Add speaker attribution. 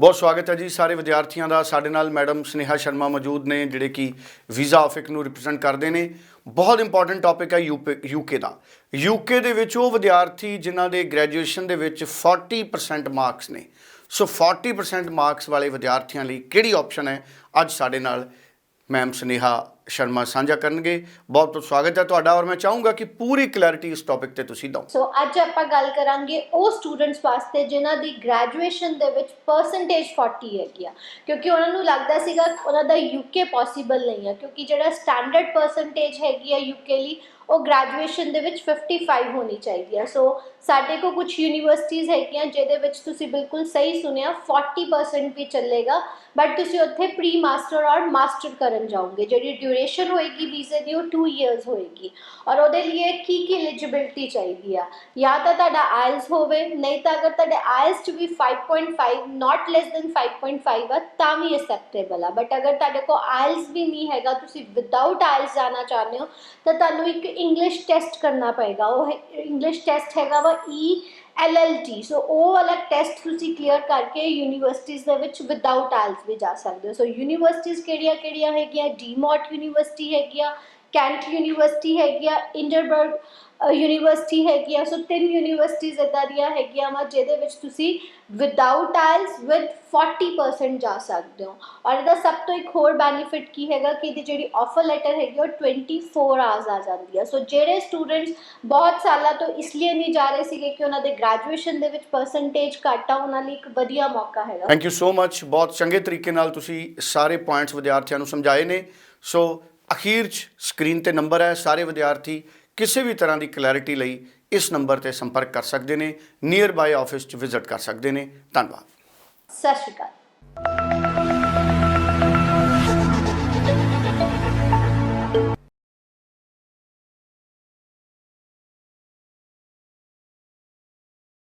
Speaker 1: ਬਹੁਤ ਸਵਾਗਤ ਹੈ ਜੀ ਸਾਰੇ ਵਿਦਿਆਰਥੀਆਂ ਦਾ। ਸਾਡੇ ਨਾਲ ਮੈਡਮ ਸਨੇਹਾ ਸ਼ਰਮਾ ਮੌਜੂਦ ਨੇ, ਜਿਹੜੇ ਕਿ ਵੀਜ਼ਾ ਆਫਿਕ ਨੂੰ ਰਿਪਰੈਜ਼ੈਂਟ ਕਰਦੇ ਨੇ। ਬਹੁਤ ਇੰਪੋਰਟੈਂਟ ਟਾਪਿਕ ਹੈ ਯੂਕੇ ਦਾ। ਯੂਕੇ ਦੇ ਵਿੱਚ ਉਹ ਵਿਦਿਆਰਥੀ ਜਿਨ੍ਹਾਂ ਦੇ ਗ੍ਰੈਜੂਏਸ਼ਨ ਦੇ ਵਿੱਚ 40% ਮਾਰਕਸ ਨੇ। ਸੋ 40% ਮਾਰਕਸ ਵਾਲੇ ਵਿਦਿਆਰਥੀਆਂ ਲਈ ਕਿਹੜੀ ਆਪਸ਼ਨ ਹੈ? ਅੱਜ ਸਾਡੇ ਨਾਲ ਮੈਮ ਸਨੇਹਾ ਸ਼ਰਮਾ ਸਾਂਝਾ ਕਰਨਗੇ। ਬਹੁਤ ਬਹੁਤ ਸਵਾਗਤ ਹੈ ਤੁਹਾਡਾ ਔਰ ਮੈਂ ਚਾਹੂੰਗਾ ਕਿ ਪੂਰੀ ਕਲੈਰਿਟੀ ਇਸ ਟਾਪਿਕ ਤੇ ਤੁਸੀਂ ਦਿਓ।
Speaker 2: ਸੋ ਅੱਜ ਆਪਾਂ ਗੱਲ ਕਰਾਂਗੇ ਉਹ ਸਟੂਡੈਂਟਸ ਵਾਸਤੇ ਜਿਨ੍ਹਾਂ ਦੀ ਗ੍ਰੈਜੂਏਸ਼ਨ ਦੇ ਵਿੱਚ ਪਰਸੈਂਟੇਜ 40 ਹੈਗੀ ਆ। ਕਿਉਂਕਿ ਉਹਨਾਂ ਨੂੰ ਲੱਗਦਾ ਸੀਗਾ ਉਹਨਾਂ ਦਾ ਯੂਕੇ ਪੋਸੀਬਲ ਨਹੀਂ ਹੈ ਕਿਉਂਕਿ ਜਿਹੜਾ ਸਟੈਂਡਰਡ ਪਰਸੈਂਟੇਜ ਹੈਗੀ ਆ ਯੂਕੇ ਲਈ, ਉਹ ਗ੍ਰੈਜੂਏਸ਼ਨ ਦੇ ਵਿੱਚ 55 ਹੋਣੀ ਚਾਹੀਦੀ ਹੈ ਸੋ ਸਾਡੇ ਕੋਲ ਕੁਝ ਯੂਨੀਵਰਸਿਟੀਜ਼ ਹੈਗੀਆਂ ਜਿਹਦੇ ਵਿੱਚ ਤੁਸੀਂ ਬਿਲਕੁਲ ਸਹੀ ਸੁਣਿਆ 40% ਵੀ ਚੱਲੇਗਾ ਬਟ ਤੁਸੀਂ ਉੱਥੇ ਪ੍ਰੀ ਮਾਸਟਰ ਔਰ ਮਾਸਟਰ ਕਰਨ ਜਾਓਗੇ, ਜਿਹੜੀ ਡਿਊਰੇਸ਼ਨ ਹੋਏਗੀ ਵੀਜ਼ੇ ਦੀ ਉਹ 2 ਇਅਰਸ ਹੋਏਗੀ ਔਰ ਉਹਦੇ ਲਈ ਕੀ ਕੀ ਐਲੀਜੀਬਿਲਟੀ ਚਾਹੀਦੀ ਆ ਜਾਂ ਤਾਂ ਤੁਹਾਡਾ ਆਇਲਸ ਹੋਵੇ ਨਹੀਂ ਤਾਂ ਅਗਰ ਤੁਹਾਡੇ ਆਇਲਸ ਚ ਵੀ 5.5 ਨਾਟ ਲੈਸ ਦੈਨ 5.5 ਆ ਤਾਂ ਵੀ ਐਕਸੈਪਟੇਬਲ ਆ ਬਟ ਅਗਰ ਤੁਹਾਡੇ ਕੋਲ ਆਇਲਸ ਵੀ ਨਹੀਂ ਹੈਗਾ ਤੁਸੀਂ ਵਿਦਆਊਟ ਆਇਲਸ ਜਾਣਾ ਚਾਹੁੰਦੇ ਹੋ ਤਾਂ ਤੁਹਾਨੂੰ ਇੱਕ ਇੰਗਲਿਸ਼ ਟੈਸਟ ਕਰਨਾ ਪਏਗਾ ਉਹ ਇੰਗਲਿਸ਼ ਟੈਸਟ ਹੈਗਾ ਵਾ E LLT ਸੋ ਉਹ ਵਾਲਾ ਟੈਸਟ ਤੁਸੀਂ ਕਲੀਅਰ ਕਰਕੇ ਯੂਨੀਵਰਸਿਟੀਜ਼ ਦੇ ਵਿੱਚ ਵਿਦਆਊਟ ਆਇਲਸ ਵੀ ਜਾ ਸਕਦੇ ਹੋ। ਸੋ ਯੂਨੀਵਰਸਿਟੀਜ਼ ਕਿਹੜੀਆਂ ਕਿਹੜੀਆਂ ਹੈਗੀਆਂ ਡੀਮੋਟ ਯੂਨੀਵਰਸਿਟੀ ਹੈਗੀ ਆ ਕੈਂਟ ਯੂਨੀਵਰਸਿਟੀ ਹੈਗੀ ਆ, ਇੰਡਰਬਰਗ ਯੂਨੀਵਰਸਿਟੀ ਹੈਗੀ ਆ, ਸੋ ਤਿੰਨ ਯੂਨੀਵਰਸਿਟੀਜ਼ ਇਦਾਂ ਦੀਆਂ ਹੈਗੀਆਂ ਵਾ ਜਿਹਦੇ ਵਿੱਚ ਤੁਸੀਂ ਵਿਦਆਊਟ ਆਇਲਸ ਵਿਦ 40% ਜਾ ਸਕਦੇ ਹੋ। ਔਰ ਇਹਦਾ ਸਭ ਤੋਂ ਇੱਕ ਹੋਰ ਬੈਨੀਫਿਟ ਕੀ ਹੈਗਾ ਕਿ ਇਹਦੀ ਜਿਹੜੀ ਆਫਰ ਲੈਟਰ ਹੈਗੀ ਉਹ 24 ਆਵਰਸ ਆ ਜਾਂਦੀ ਹੈ ਸੋ ਜਿਹੜੇ ਸਟੂਡੈਂਟਸ ਬਹੁਤ ਸਾਲਾਂ ਤੋਂ ਇਸ ਲਈ ਨਹੀਂ ਜਾ ਰਹੇ ਸੀਗੇ ਕਿ ਉਹਨਾਂ ਦੇ ਗ੍ਰੈਜੂਏਸ਼ਨ ਦੇ ਵਿੱਚ ਪਰਸੈਂਟੇਜ ਘੱਟ ਆ, ਉਹਨਾਂ ਲਈ ਇੱਕ ਵਧੀਆ ਮੌਕਾ ਹੈਗਾ।
Speaker 1: ਥੈਂਕ ਯੂ ਸੋ ਮੱਚ ਬਹੁਤ ਚੰਗੇ ਤਰੀਕੇ ਨਾਲ ਤੁਸੀਂ ਸਾਰੇ ਪੁਆਇੰਟਸ ਵਿਦਿਆਰਥੀਆਂ ਨੂੰ ਸਮਝਾਏ ਨੇ। ਸੋ ਅਖੀਰ 'ਚ ਸਕਰੀਨ ਤੇ ਨੰਬਰ ਹੈ, ਸਾਰੇ ਵਿਦਿਆਰਥੀ ਕਿਸੇ ਵੀ ਤਰ੍ਹਾਂ ਦੀ ਕਲੈਰਿਟੀ ਲਈ ਇਸ ਨੰਬਰ ਤੇ ਸੰਪਰਕ ਕਰ ਸਕਦੇ ਨੇ ਨੀਅਰ ਬਾਈ ਆਫਿਸ 'ਚ ਵਿਜ਼ਿਟ ਕਰ ਸਕਦੇ ਨੇ। ਧੰਨਵਾਦ।
Speaker 2: ਸਤਿ ਸ਼੍ਰੀ ਅਕਾਲ।